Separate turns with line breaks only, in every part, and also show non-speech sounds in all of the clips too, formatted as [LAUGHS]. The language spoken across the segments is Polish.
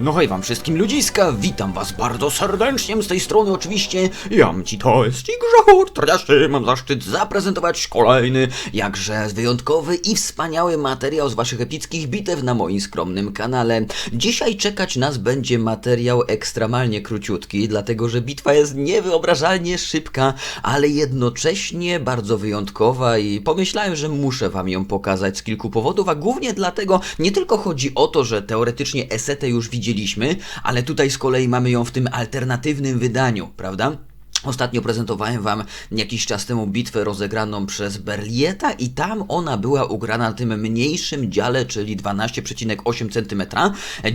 No hej wam wszystkim ludziska, witam was bardzo serdecznie z tej strony oczywiście Jam ci to jest i Grzechot Traszczy. Mam zaszczyt zaprezentować kolejny, jakże wyjątkowy i wspaniały materiał z waszych epickich bitew na moim skromnym kanale Dzisiaj czekać nas będzie materiał ekstremalnie króciutki, dlatego że bitwa jest niewyobrażalnie szybka, ale jednocześnie bardzo wyjątkowa i pomyślałem, że muszę wam ją pokazać z kilku powodów, a głównie dlatego nie tylko chodzi o to, że teoretycznie esetę już widzieliśmy, ale tutaj z kolei mamy ją w tym alternatywnym wydaniu, prawda? Ostatnio prezentowałem Wam jakiś czas temu bitwę rozegraną przez Berlieta i tam ona była ugrana na tym mniejszym dziale, czyli 12,8 cm.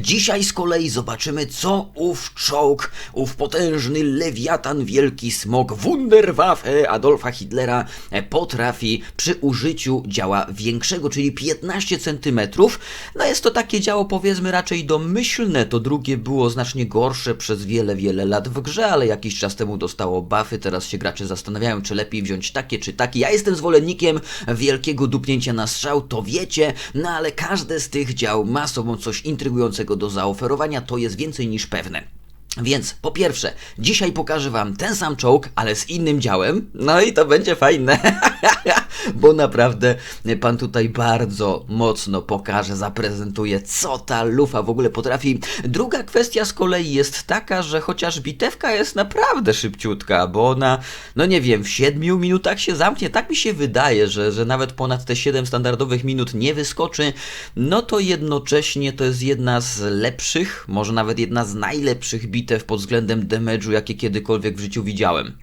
Dzisiaj z kolei zobaczymy, co ów czołg, ów potężny lewiatan, wielki smok, Wunderwaffe Adolfa Hitlera potrafi przy użyciu działa większego, czyli 15 cm. No jest to takie działo powiedzmy raczej domyślne, to drugie było znacznie gorsze przez wiele, wiele lat w grze, ale jakiś czas temu dostało buffy, teraz się gracze zastanawiają, czy lepiej wziąć takie, czy takie. Ja jestem zwolennikiem wielkiego dupnięcia na strzał, to wiecie, no ale każde z tych dział ma sobą coś intrygującego do zaoferowania, to jest więcej niż pewne. Więc po pierwsze, dzisiaj pokażę Wam ten sam czołg, ale z innym działem. No i to będzie fajne, [LAUGHS] bo naprawdę Pan tutaj bardzo mocno pokaże, zaprezentuje, co ta lufa w ogóle potrafi. Druga kwestia z kolei jest taka, że chociaż bitewka jest naprawdę szybciutka, bo ona, no nie wiem, w 7 minutach się zamknie, tak mi się wydaje, że, że nawet ponad te 7 standardowych minut nie wyskoczy, no to jednocześnie to jest jedna z lepszych, może nawet jedna z najlepszych bitew pod względem damage'u, jakie kiedykolwiek w życiu widziałem.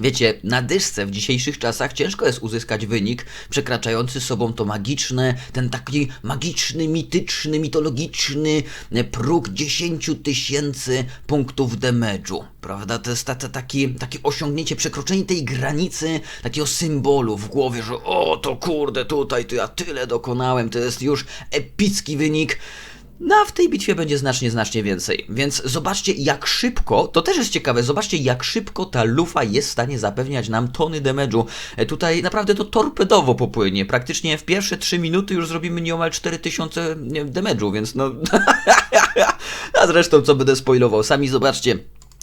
Wiecie, na dyszce w dzisiejszych czasach ciężko jest uzyskać wynik przekraczający sobą to magiczne, ten taki magiczny, mityczny, mitologiczny próg 10 tysięcy punktów damage'u, prawda? To jest ta, ta, taki, takie osiągnięcie, przekroczenie tej granicy, takiego symbolu w głowie, że o, to kurde, tutaj to ja tyle dokonałem, to jest już epicki wynik. No a w tej bitwie będzie znacznie, znacznie więcej. Więc zobaczcie jak szybko, to też jest ciekawe, zobaczcie jak szybko ta lufa jest w stanie zapewniać nam tony damage'u. E, Tutaj naprawdę to torpedowo popłynie. Praktycznie w pierwsze 3 minuty już zrobimy nieomal 4000 nie, damage'u, więc no... [LAUGHS] a zresztą co będę spoilował, sami zobaczcie.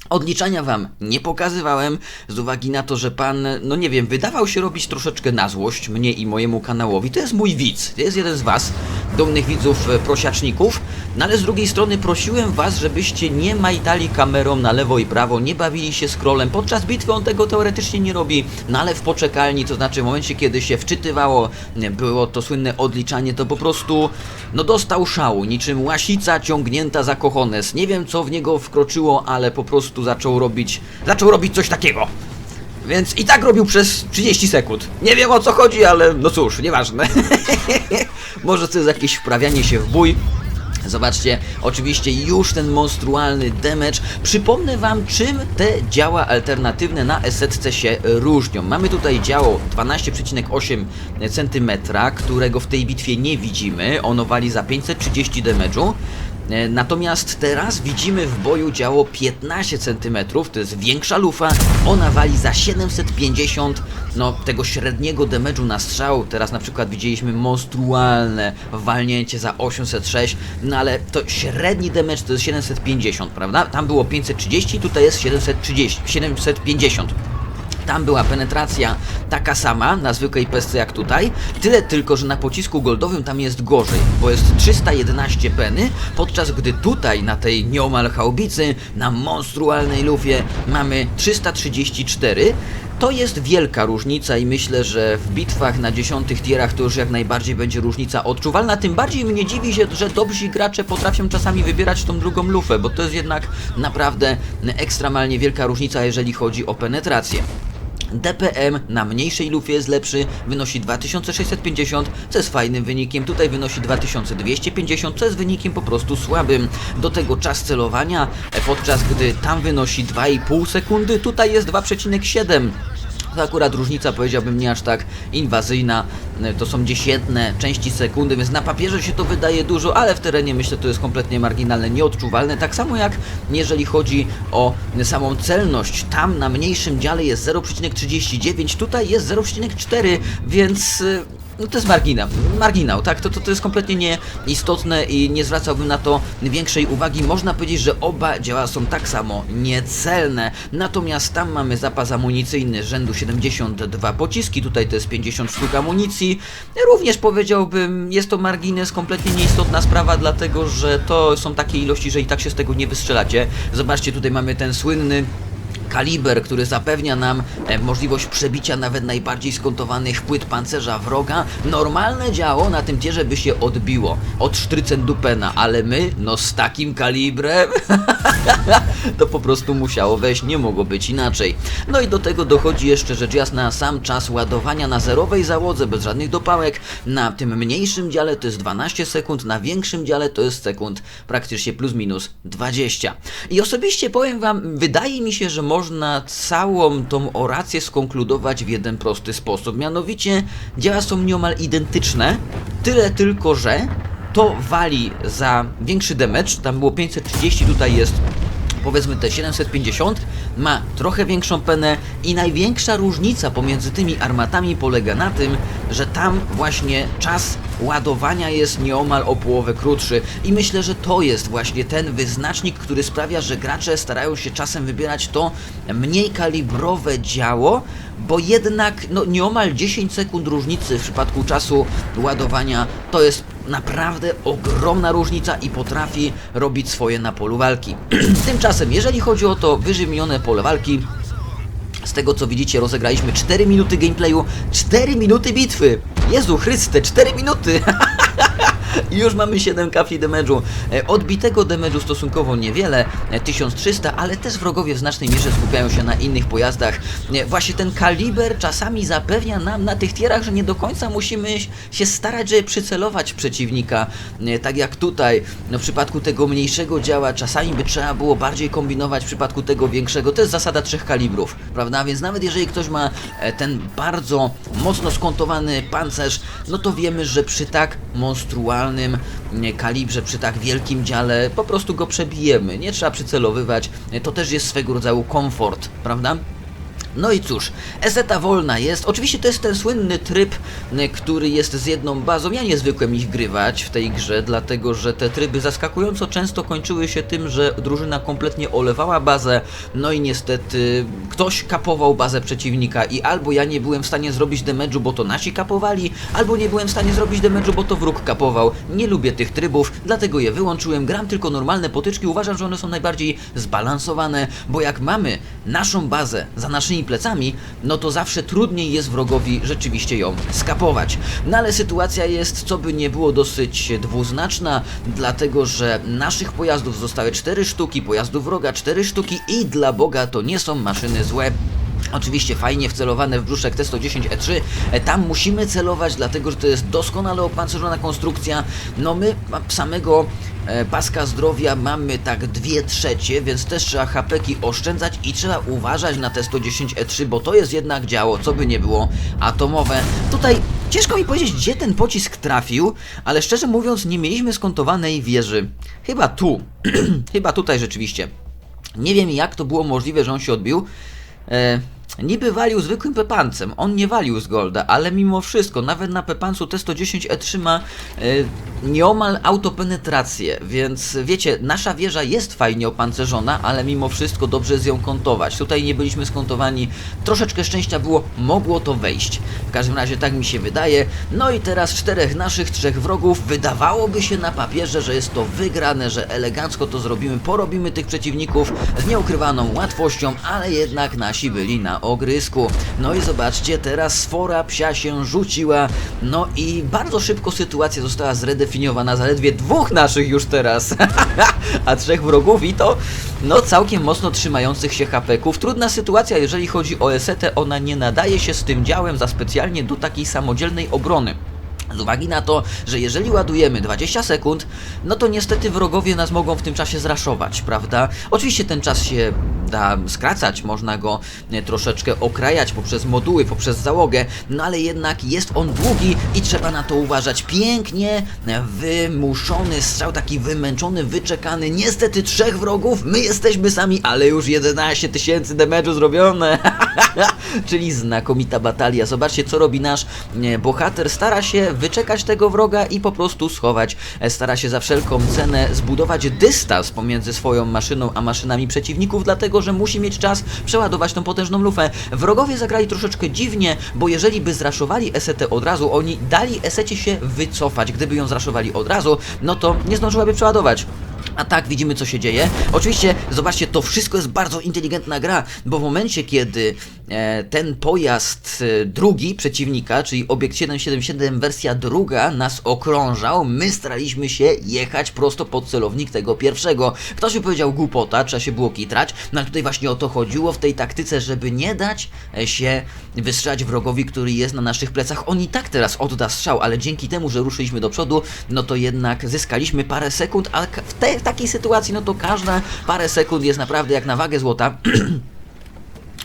Odliczania wam nie pokazywałem z uwagi na to, że pan, no nie wiem, wydawał się robić troszeczkę na złość mnie i mojemu kanałowi. To jest mój widz, to jest jeden z was, dumnych widzów e, prosiaczników, no ale z drugiej strony prosiłem was, żebyście nie majdali kamerą na lewo i prawo, nie bawili się scrollem. Podczas bitwy on tego teoretycznie nie robi, no ale w poczekalni, to znaczy w momencie, kiedy się wczytywało, było to słynne odliczanie, to po prostu, no dostał szału, niczym łasica ciągnięta za kochones. Nie wiem, co w niego wkroczyło, ale po prostu zaczął robić, zaczął robić coś takiego. Więc i tak robił przez 30 sekund. Nie wiem o co chodzi, ale no cóż, nieważne. [LAUGHS] Może to jest jakieś wprawianie się w bój. Zobaczcie, oczywiście już ten monstrualny damage. Przypomnę Wam, czym te działa alternatywne na esetce się różnią. Mamy tutaj działo 12,8 cm, którego w tej bitwie nie widzimy. Ono wali za 530 damage'u. E, Natomiast teraz widzimy w boju działo 15 cm, to jest większa lufa, ona wali za 750 no, tego średniego damage'u na strzał. Teraz na przykład widzieliśmy monstrualne walnięcie za 806, no ale to średni damage to jest 750, prawda? Tam było 530, tutaj jest 730, 750. Tam była penetracja taka sama na zwykłej pesce jak tutaj, tyle tylko, że na pocisku goldowym tam jest gorzej, bo jest 311 peny, podczas gdy tutaj na tej nieomal chałbicy, na monstrualnej lufie mamy 334. To jest wielka różnica i myślę, że w bitwach na dziesiątych tierach to już jak najbardziej będzie różnica odczuwalna. Tym bardziej mnie dziwi się, że dobrzy gracze potrafią czasami wybierać tą drugą lufę, bo to jest jednak naprawdę ekstremalnie wielka różnica, jeżeli chodzi o penetrację. DPM na mniejszej lufie jest lepszy, wynosi 2650, co jest fajnym wynikiem, tutaj wynosi 2250, co jest wynikiem po prostu słabym. Do tego czas celowania, e, podczas gdy tam wynosi 2,5 sekundy, tutaj jest 2,7. To akurat różnica powiedziałbym nie aż tak inwazyjna, to są dziesiętne części sekundy, więc na papierze się to wydaje dużo, ale w terenie myślę to jest kompletnie marginalne, nieodczuwalne. Tak samo jak jeżeli chodzi o samą celność, tam na mniejszym dziale jest 0,39, tutaj jest 0,4, więc e, no to jest marginał, marginał, tak? To, to, to jest kompletnie nieistotne i nie zwracałbym na to większej uwagi. Można powiedzieć, że oba działa są tak samo niecelne. Natomiast tam mamy zapas amunicyjny rzędu 72 pociski, tutaj to jest 50 sztuk amunicji. Również powiedziałbym, jest to margines, kompletnie nieistotna sprawa, dlatego że to są takie ilości, że i tak się z tego nie wystrzelacie. Zobaczcie, tutaj mamy ten słynny kaliber, który zapewnia nam e, możliwość przebicia nawet najbardziej skontowanych płyt pancerza wroga. Normalne działo na tym tierze by się odbiło od sztrycen dupena, ale my, no z takim kalibrem, [LAUGHS] [LAUGHS] to po prostu musiało wejść, nie mogło być inaczej. No i do tego dochodzi jeszcze rzecz jasna sam czas ładowania na zerowej załodze, bez żadnych dopałek. Na tym mniejszym dziale to jest 12 sekund, na większym dziale to jest sekund praktycznie plus minus 20. I osobiście powiem Wam, wydaje mi się, że można całą tą orację skonkludować w jeden prosty sposób. Mianowicie działa są nieomal identyczne, tyle tylko, że to wali za większy damage, tam było 530, tutaj jest powiedzmy te 750, ma trochę większą penę i największa różnica pomiędzy tymi armatami polega na tym, że tam właśnie czas ładowania jest nieomal o połowę krótszy. I myślę, że to jest właśnie ten wyznacznik, który sprawia, że gracze starają się czasem wybierać to mniej kalibrowe działo, bo jednak no, nieomal 10 sekund różnicy w przypadku czasu ładowania to jest naprawdę ogromna różnica i potrafi robić swoje na polu walki. [CLEARS THROAT] Tymczasem, jeżeli chodzi o to wyżej wymienione pole walki, z tego co widzicie, rozegraliśmy 4 minuty gameplayu, 4 minuty bitwy! Jezu Chryste, 4 minuty! [LAUGHS] Już mamy 7 kafli damage'u. E, Odbitego damage'u stosunkowo niewiele, e, 1300, ale też wrogowie w znacznej mierze skupiają się na innych pojazdach. E, Właśnie ten kaliber czasami zapewnia nam na tych tierach, że nie do końca musimy się starać, żeby przycelować przeciwnika. E, Tak jak tutaj, no w przypadku tego mniejszego działa, czasami by trzeba było bardziej kombinować, w przypadku tego większego. To jest zasada trzech kalibrów, prawda? Więc nawet jeżeli ktoś ma e, ten bardzo mocno skontowany pancerz, no to wiemy, że przy tak monstrualnym nie, kalibrze, przy tak wielkim dziale po prostu go przebijemy. Nie trzeba przycelowywać. To też jest swego rodzaju komfort, prawda? No i cóż, eseta wolna jest. Oczywiście to jest ten słynny tryb, y, który jest z jedną bazą. Ja nie zwykłem ich grywać w tej grze, dlatego że te tryby zaskakująco często kończyły się tym, że drużyna kompletnie olewała bazę, no i niestety ktoś kapował bazę przeciwnika i albo ja nie byłem w stanie zrobić damage'u, bo to nasi kapowali, albo nie byłem w stanie zrobić damage'u, bo to wróg kapował. Nie lubię tych trybów, dlatego je wyłączyłem. Gram tylko normalne potyczki, uważam, że one są najbardziej zbalansowane, bo jak mamy naszą bazę za naszymi plecami, no to zawsze trudniej jest wrogowi rzeczywiście ją skapować. No ale sytuacja jest, co by nie było, dosyć dwuznaczna, dlatego że naszych pojazdów zostały 4 sztuki, pojazdów wroga 4 sztuki i dla Boga to nie są maszyny złe. Oczywiście fajnie wcelowane w brzuszek T110E3. E, Tam musimy celować, dlatego że to jest doskonale opancerzona konstrukcja. No my samego e, paska zdrowia mamy tak dwie trzecie, więc też trzeba hapeki oszczędzać i trzeba uważać na T110E3, bo to jest jednak działo, co by nie było, atomowe. Tutaj ciężko mi powiedzieć, gdzie ten pocisk trafił, ale szczerze mówiąc nie mieliśmy skontowanej wieży. Chyba tu. [CLEARS THROAT] Chyba tutaj rzeczywiście. Nie wiem jak to było możliwe, że on się odbił. E, niby walił zwykłym pepancem, on nie walił z golda, ale mimo wszystko, nawet na pepancu T110E3 ma e, nieomal autopenetrację, więc wiecie, nasza wieża jest fajnie opancerzona, ale mimo wszystko dobrze jest ją kontować. Tutaj nie byliśmy skontowani, troszeczkę szczęścia było, mogło to wejść. W każdym razie tak mi się wydaje. No i teraz czterech naszych, trzech wrogów, wydawałoby się na papierze, że jest to wygrane, że elegancko to zrobimy, porobimy tych przeciwników z nieukrywaną łatwością, ale jednak nasi byli na ogrysku. No i zobaczcie, teraz sfora psia się rzuciła, no i bardzo szybko sytuacja została zredefiniowana, zaledwie dwóch naszych już teraz, [LAUGHS] a trzech wrogów i to, no całkiem mocno trzymających się hapeków. Trudna sytuacja, jeżeli chodzi o esetę, ona nie nadaje się z tym działem za specjalnie do takiej samodzielnej obrony. Z uwagi na to, że jeżeli ładujemy 20 sekund, no to niestety wrogowie nas mogą w tym czasie zraszować, prawda? Oczywiście ten czas się prawda, skracać, można go e, troszeczkę okrajać poprzez moduły, poprzez załogę, no ale jednak jest on długi i trzeba na to uważać. Pięknie e, wymuszony strzał, taki wymęczony, wyczekany. Niestety trzech wrogów, my jesteśmy sami, ale już 11 tysięcy damage'u zrobione. [LAUGHS] Czyli znakomita batalia. Zobaczcie, co robi nasz e, bohater. Stara się wyczekać tego wroga i po prostu schować. Stara się za wszelką cenę zbudować dystans pomiędzy swoją maszyną a maszynami przeciwników, dlatego że musi mieć czas przeładować tą potężną lufę. Wrogowie zagrali troszeczkę dziwnie, bo jeżeli by zraszowali esetę od razu, oni dali esecie się wycofać. Gdyby ją zraszowali od razu, no to nie zdążyłaby przeładować. A tak, widzimy co się dzieje. Oczywiście, zobaczcie, to wszystko jest bardzo inteligentna gra, bo w momencie, kiedy e, ten pojazd e, drugi przeciwnika, czyli obiekt 777 wersja druga nas okrążał, my staraliśmy się jechać prosto pod celownik tego pierwszego. Ktoś by powiedział głupota, trzeba się było kitrać, no ale tutaj właśnie o to chodziło w tej taktyce, żeby nie dać e, się wystrzelać wrogowi, który jest na naszych plecach. On i tak teraz odda strzał, ale dzięki temu, że ruszyliśmy do przodu, no to jednak zyskaliśmy parę sekund, a w, tej, w takiej sytuacji, no to każda parę sekund jest naprawdę jak na wagę złota. [CLEARS THROAT]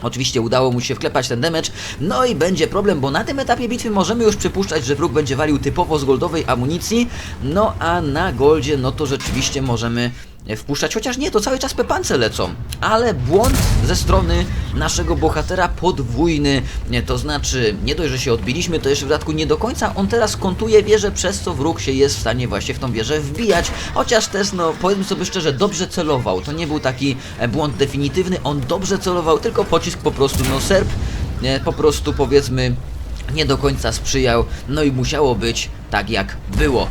Oczywiście udało mu się wklepać ten damage, no i będzie problem, bo na tym etapie bitwy możemy już przypuszczać, że wróg będzie walił typowo z goldowej amunicji, no a na goldzie, no to rzeczywiście możemy wpuszczać, chociaż nie, to cały czas pepance lecą, ale błąd ze strony naszego bohatera podwójny, to znaczy nie dość, że się odbiliśmy, to jeszcze w dodatku nie do końca on teraz kontuje wieżę, przez co wróg się jest w stanie właśnie w tą wieżę wbijać, chociaż też, no powiedzmy sobie szczerze, dobrze celował, to nie był taki e, błąd definitywny, on dobrze celował, tylko pocisk po prostu, no serb, po prostu powiedzmy nie do końca sprzyjał, no i musiało być tak jak było.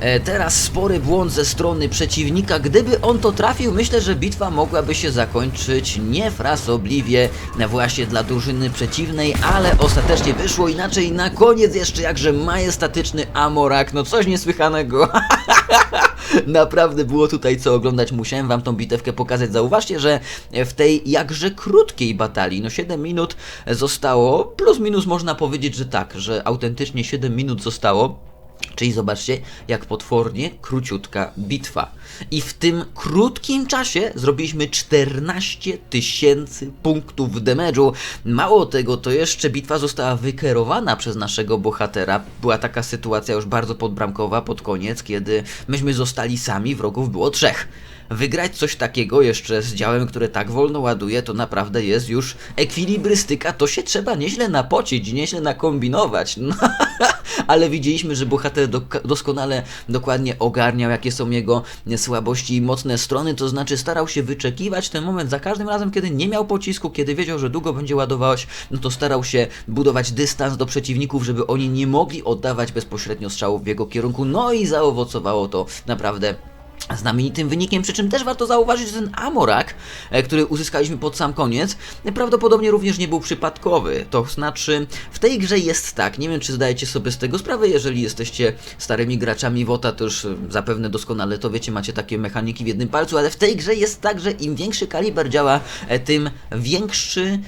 E, Teraz spory błąd ze strony przeciwnika. Gdyby on to trafił, myślę, że bitwa mogłaby się zakończyć niefrasobliwie właśnie dla drużyny przeciwnej, ale ostatecznie wyszło inaczej. Na koniec jeszcze jakże majestatyczny Amorak, no coś niesłychanego. [LAUGHS] Naprawdę było tutaj co oglądać, musiałem wam tą bitewkę pokazać. Zauważcie, że w tej jakże krótkiej batalii, no 7 minut zostało, plus minus można powiedzieć, że tak, że autentycznie 7 minut zostało. Czyli zobaczcie, jak potwornie króciutka bitwa. I w tym krótkim czasie zrobiliśmy 14 tysięcy punktów damage'u. Mało tego, to jeszcze bitwa została wykerowana przez naszego bohatera. Była taka sytuacja już bardzo podbramkowa pod koniec, kiedy myśmy zostali sami, wrogów było trzech. Wygrać coś takiego jeszcze z działem, które tak wolno ładuje, to naprawdę jest już ekwilibrystyka. To się trzeba nieźle napocić, nieźle nakombinować. No, [LAUGHS] ale widzieliśmy, że bohater do, doskonale, dokładnie ogarniał, jakie są jego słabości i mocne strony, to znaczy starał się wyczekiwać ten moment za każdym razem, kiedy nie miał pocisku, kiedy wiedział, że długo będzie ładować, no to starał się budować dystans do przeciwników, żeby oni nie mogli oddawać bezpośrednio strzałów w jego kierunku, no i zaowocowało to naprawdę znamienitym wynikiem, przy czym też warto zauważyć, że ten Amorak, e, który uzyskaliśmy pod sam koniec, prawdopodobnie również nie był przypadkowy. To znaczy, w tej grze jest tak, nie wiem czy zdajecie sobie z tego sprawę, jeżeli jesteście starymi graczami WOTA, to już e, zapewne doskonale to wiecie, macie takie mechaniki w jednym palcu, ale w tej grze jest tak, że im większy kaliber działa, e, tym większy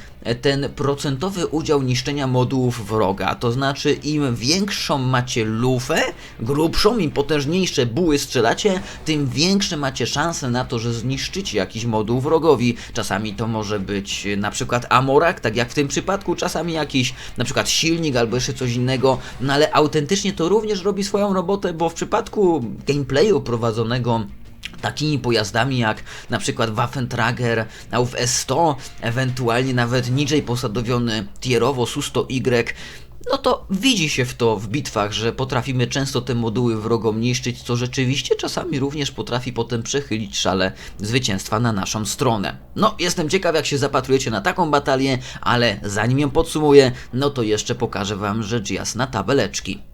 ten procentowy udział niszczenia modułów wroga. To znaczy, im większą macie lufę, grubszą, im potężniejsze buły strzelacie, tym większe macie szanse na to, że zniszczycie jakiś moduł wrogowi. Czasami to może być na przykład amorak, tak jak w tym przypadku, czasami jakiś na przykład silnik albo jeszcze coś innego, no ale autentycznie to również robi swoją robotę, bo w przypadku gameplayu prowadzonego takimi pojazdami jak na przykład Waffentrager auf S100, ewentualnie nawet niżej posadowiony tierowo Su-100Y, no to widzi się w to w bitwach, że potrafimy często te moduły wrogom niszczyć, co rzeczywiście czasami również potrafi potem przechylić szale zwycięstwa na naszą stronę. No, jestem ciekaw jak się zapatrujecie na taką batalię, ale zanim ją podsumuję, no to jeszcze pokażę wam rzecz jasna tabeleczki.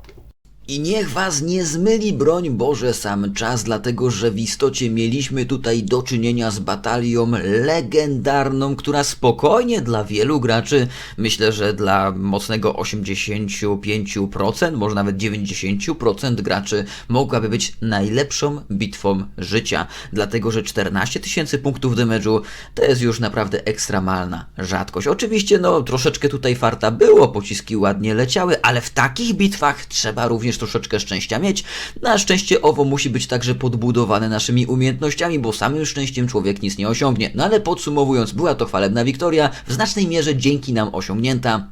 I niech was nie zmyli broń Boże sam czas, dlatego że w istocie mieliśmy tutaj do czynienia z batalią legendarną, która spokojnie dla wielu graczy, myślę, że dla mocnego 85%, może nawet 90% graczy mogłaby być najlepszą bitwą życia. Dlatego, że 14 tysięcy punktów damage'u to jest już naprawdę ekstremalna rzadkość. Oczywiście, no troszeczkę tutaj farta było, pociski ładnie leciały, ale w takich bitwach trzeba również też troszeczkę szczęścia mieć. Na szczęście owo musi być także podbudowane naszymi umiejętnościami, bo samym szczęściem człowiek nic nie osiągnie. No ale podsumowując, była to chwalebna wiktoria, w znacznej mierze dzięki nam osiągnięta.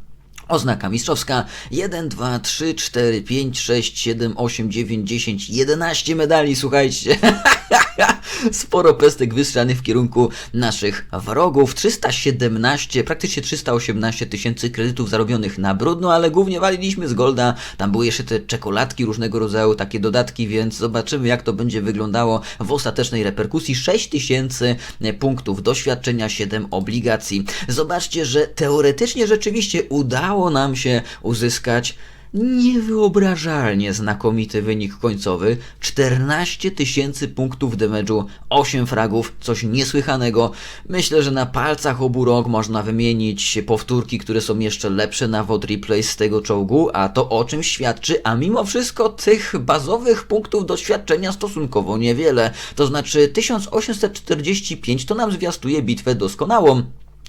Oznaka mistrzowska 1, 2, 3, 4, 5, 6, 7, 8, 9, 10, 11 medali, słuchajcie. [LAUGHS] Sporo pestek wystrzanych w kierunku naszych wrogów. 317, praktycznie 318 tysięcy kredytów zarobionych na brudno, ale głównie waliliśmy z Golda. Tam były jeszcze te czekoladki różnego rodzaju, takie dodatki, więc zobaczymy jak to będzie wyglądało w ostatecznej reperkusji. 6 tysięcy punktów doświadczenia, 7 obligacji. Zobaczcie, że teoretycznie rzeczywiście udało nam się uzyskać niewyobrażalnie znakomity wynik końcowy. 14 tysięcy punktów damage'u, 8 fragów, coś niesłychanego. Myślę, że na palcach obu rąk można wymienić powtórki, które są jeszcze lepsze na WOD replay z tego czołgu, a to o czym świadczy, a mimo wszystko tych bazowych punktów doświadczenia stosunkowo niewiele. To znaczy 1845 to nam zwiastuje bitwę doskonałą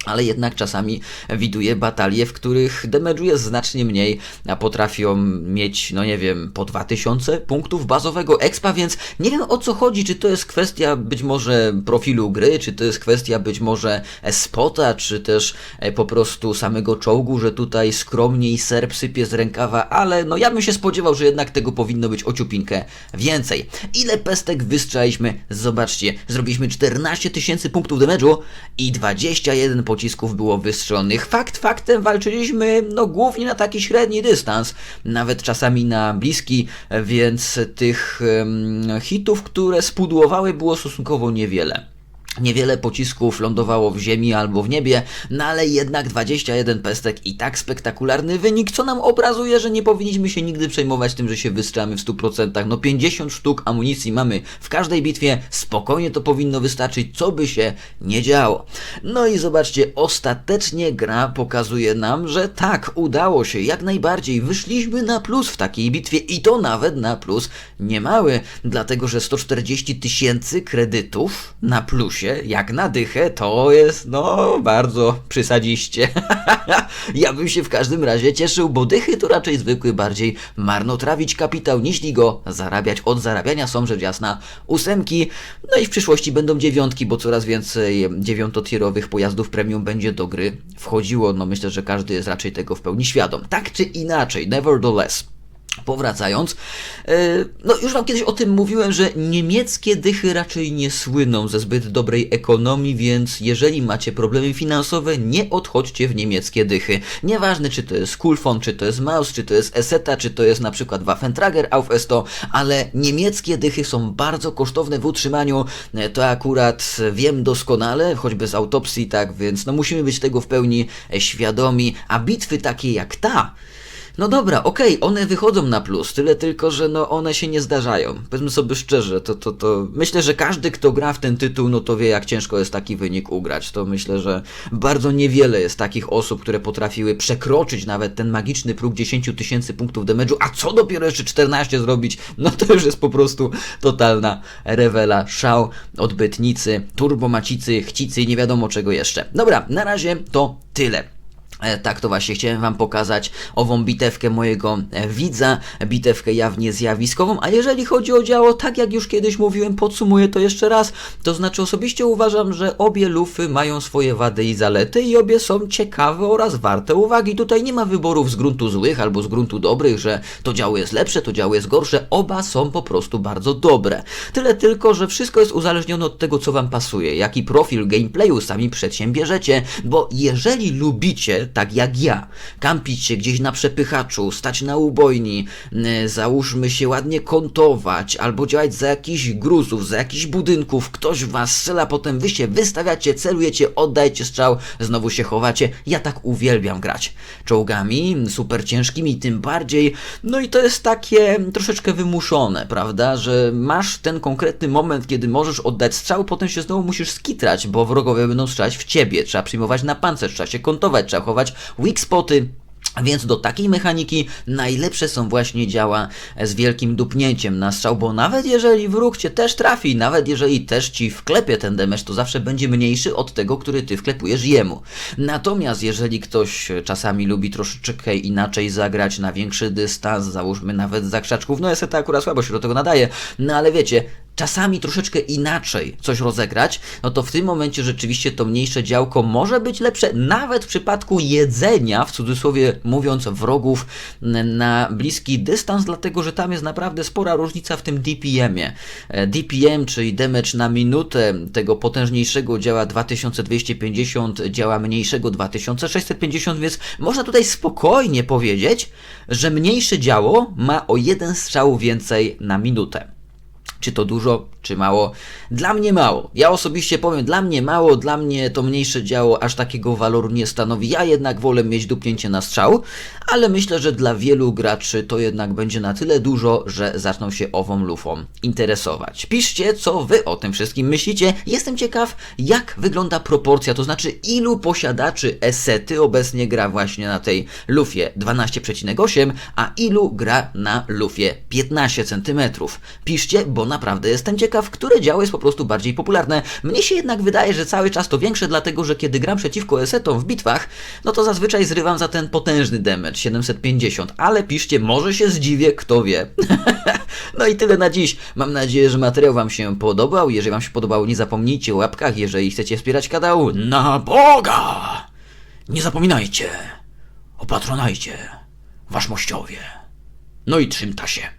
ale jednak czasami widuje batalie, w których damage'u jest znacznie mniej, a potrafią mieć, no nie wiem, po 2000 punktów bazowego expa, więc nie wiem o co chodzi, czy to jest kwestia być może profilu gry, czy to jest kwestia być może spota, czy też e, po prostu samego czołgu, że tutaj skromniej serb sypie z rękawa, ale no ja bym się spodziewał, że jednak tego powinno być ociupinkę więcej. Ile pestek wystrzeliśmy? Zobaczcie, zrobiliśmy 14 tysięcy punktów damage'u i 21 pocisków było wystrzelonych. Fakt faktem walczyliśmy no głównie na taki średni dystans, nawet czasami na bliski, więc tych hitów, które spudłowały było stosunkowo niewiele. Niewiele pocisków lądowało w ziemi albo w niebie, no ale jednak 21 pestek i tak spektakularny wynik, co nam obrazuje, że nie powinniśmy się nigdy przejmować tym, że się wystrzelamy w 100%. No 50 sztuk amunicji mamy w każdej bitwie, spokojnie to powinno wystarczyć, co by się nie działo. No i zobaczcie, ostatecznie gra pokazuje nam, że tak, udało się, jak najbardziej, wyszliśmy na plus w takiej bitwie i to nawet na plus niemały, dlatego że 140 tysięcy kredytów na plusie jak na dychę, to jest, no, bardzo przysadziście. [LAUGHS] ja bym się w każdym razie cieszył, bo dychy to raczej zwykły bardziej marnotrawić kapitał, niż go zarabiać. Od zarabiania są rzecz jasna ósemki, no i w przyszłości będą dziewiątki, bo coraz więcej dziewiątotierowych pojazdów premium będzie do gry wchodziło. No myślę, że każdy jest raczej tego w pełni świadom. Tak czy inaczej, nevertheless. Powracając, e, no już Wam kiedyś o tym mówiłem, że niemieckie dychy raczej nie słyną ze zbyt dobrej ekonomii, więc jeżeli macie problemy finansowe, nie odchodźcie w niemieckie dychy. Nieważne, czy to jest Kulfon, czy to jest Maus, czy to jest Eseta, czy to jest na przykład Waffentrager auf Esto, ale niemieckie dychy są bardzo kosztowne w utrzymaniu. E, to akurat wiem doskonale, choćby z autopsji, tak więc no musimy być tego w pełni świadomi, a bitwy takie jak ta, no dobra, okej, okay, one wychodzą na plus, tyle tylko, że no one się nie zdarzają. Powiedzmy sobie szczerze, to, to, to myślę, że każdy, kto gra w ten tytuł, no to wie, jak ciężko jest taki wynik ugrać. To myślę, że bardzo niewiele jest takich osób, które potrafiły przekroczyć nawet ten magiczny próg 10 tysięcy punktów damage'u, a co dopiero jeszcze 14 zrobić, no to już jest po prostu totalna rewela, szał, odbytnicy, turbomacicy, chcicy nie wiadomo czego jeszcze. Dobra, na razie to tyle. E, tak to właśnie chciałem Wam pokazać ową bitewkę mojego e, widza, bitewkę jawnie zjawiskową, a jeżeli chodzi o działo, tak jak już kiedyś mówiłem, podsumuję to jeszcze raz, to znaczy osobiście uważam, że obie lufy mają swoje wady i zalety i obie są ciekawe oraz warte uwagi. Tutaj nie ma wyborów z gruntu złych albo z gruntu dobrych, że to działo jest lepsze, to działo jest gorsze, oba są po prostu bardzo dobre. Tyle tylko, że wszystko jest uzależnione od tego, co Wam pasuje, jaki profil gameplayu sami przedsiębierzecie, bo jeżeli lubicie tak jak ja, kampić się gdzieś na przepychaczu, stać na ubojni, załóżmy się ładnie kątować, albo działać za jakichś gruzów, za jakichś budynków, ktoś was strzela, potem wy się wystawiacie, celujecie, oddajcie strzał, znowu się chowacie. Ja tak uwielbiam grać czołgami, super ciężkimi, tym bardziej. No i to jest takie troszeczkę wymuszone, prawda, że masz ten konkretny moment, kiedy możesz oddać strzał, potem się znowu musisz skitrać, bo wrogowie będą strzelać w ciebie, trzeba przyjmować na pancerz, trzeba się kątować, trzeba chować weak spoty, Więc do takiej mechaniki najlepsze są właśnie działa z wielkim dupnięciem na strzał, bo nawet jeżeli wróg cię też trafi, nawet jeżeli też ci wklepie ten damage, to zawsze będzie mniejszy od tego, który ty wklepujesz jemu. Natomiast jeżeli ktoś czasami lubi troszeczkę inaczej zagrać na większy dystans, załóżmy nawet za krzaczków, no ja to akurat słabo się do tego nadaje, no ale wiecie, czasami troszeczkę inaczej coś rozegrać, no to w tym momencie rzeczywiście to mniejsze działko może być lepsze, nawet w przypadku jedzenia, w cudzysłowie mówiąc, wrogów na bliski dystans, dlatego że tam jest naprawdę spora różnica w tym DPM-ie. E, DPM, czyli damage na minutę tego potężniejszego działa 2250, działa mniejszego 2650, więc można tutaj spokojnie powiedzieć, że mniejsze działo ma o jeden strzał więcej na minutę. Czy to dużo, czy mało? Dla mnie mało. Ja osobiście powiem, dla mnie mało, dla mnie to mniejsze działo aż takiego waloru nie stanowi. Ja jednak wolę mieć dupnięcie na strzał, ale myślę, że dla wielu graczy to jednak będzie na tyle dużo, że zaczną się ową lufą interesować. Piszcie, co wy o tym wszystkim myślicie. Jestem ciekaw, jak wygląda proporcja, to znaczy ilu posiadaczy esety obecnie gra właśnie na tej lufie 12,8, a ilu gra na lufie 15 cm. Piszcie, bo naprawdę jestem ciekaw, które działo jest po prostu bardziej popularne. Mnie się jednak wydaje, że cały czas to większe, dlatego że kiedy gram przeciwko esetom w bitwach, no to zazwyczaj zrywam za ten potężny damage 750, ale piszcie, może się zdziwię, kto wie. [LAUGHS] no i tyle na dziś. Mam nadzieję, że materiał Wam się podobał. Jeżeli Wam się podobał, nie zapomnijcie o łapkach, jeżeli chcecie wspierać kanał. Na Boga! Nie zapominajcie o patronajcie, wasz mościowie. No i trzymta się.